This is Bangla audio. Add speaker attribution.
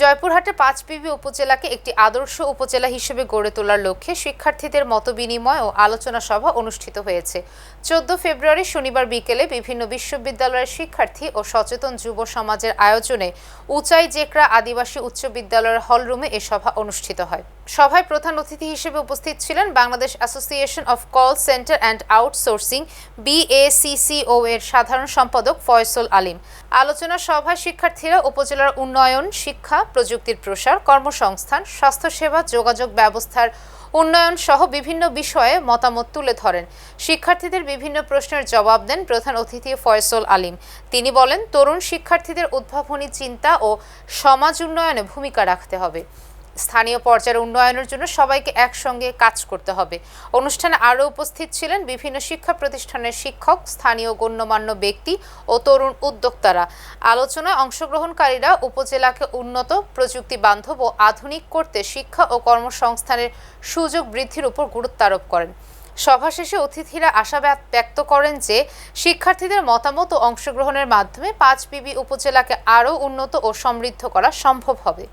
Speaker 1: জয়পুরহাটে পাঁচ পিবি উপজেলাকে একটি আদর্শ উপজেলা হিসেবে গড়ে তোলার লক্ষ্যে শিক্ষার্থীদের মতবিনিময় ও আলোচনা সভা অনুষ্ঠিত হয়েছে। চোদ্দ ফেব্রুয়ারি শনিবার বিকেলে বিভিন্ন বিশ্ববিদ্যালয়ের শিক্ষার্থী ও সচেতন যুব সমাজের আয়োজনে উচাই জেকরা আদিবাসী উচ্চ বিদ্যালয়ের হলরুমে এ সভা অনুষ্ঠিত হয়। সভায় প্রধান অতিথি হিসেবে উপস্থিত ছিলেন Bangladesh association of call center and outsourcing BACCO এর সাধারণ সম্পাদক ফয়সল আলিম। আলোচনা সভায় শিক্ষার্থীরা উপজেলার উন্নয়ন, শিক্ষা প্রযুক্তির প্রসার, কর্মসংস্থান, স্বাস্থ্যসেবা, যোগাযোগ ব্যবস্থার উন্নয়ন সহ বিভিন্ন বিষয়ে মতামত তুলে ধরেন। শিক্ষার্থীদের বিভিন্ন প্রশ্নের জবাব দেন প্রধান অতিথি ফয়সল আলিম। তিনি বলেন, তরুণ শিক্ষার্থীদের উদ্ভাবনী চিন্তা ও সমাজ উন্নয়নে ভূমিকা রাখতে হবে। স্থানীয় পর্যায়ের উন্নয়নের জন্য সবাইকে একসঙ্গে কাজ করতে হবে। অনুষ্ঠানে আরও উপস্থিত ছিলেন বিভিন্ন শিক্ষা প্রতিষ্ঠানের শিক্ষক, স্থানীয় গণ্যমান্য ব্যক্তি ও তরুণ উদ্যোক্তারা। আলোচনায় অংশগ্রহণকারীরা উপজেলাকে উন্নত প্রযুক্তি বান্ধব ও আধুনিক করতে শিক্ষা ও কর্মসংস্থানের সুযোগ বৃদ্ধির উপর গুরুত্ব আরোপ করেন। সভা শেষে অতিথিরা আশা ব্যক্ত করেন যে শিক্ষার্থীদের মতামত ও অংশগ্রহণের মাধ্যমে পাঁচ পিবি উপজেলাকে আরও উন্নত ও সমৃদ্ধ করা সম্ভব হবে।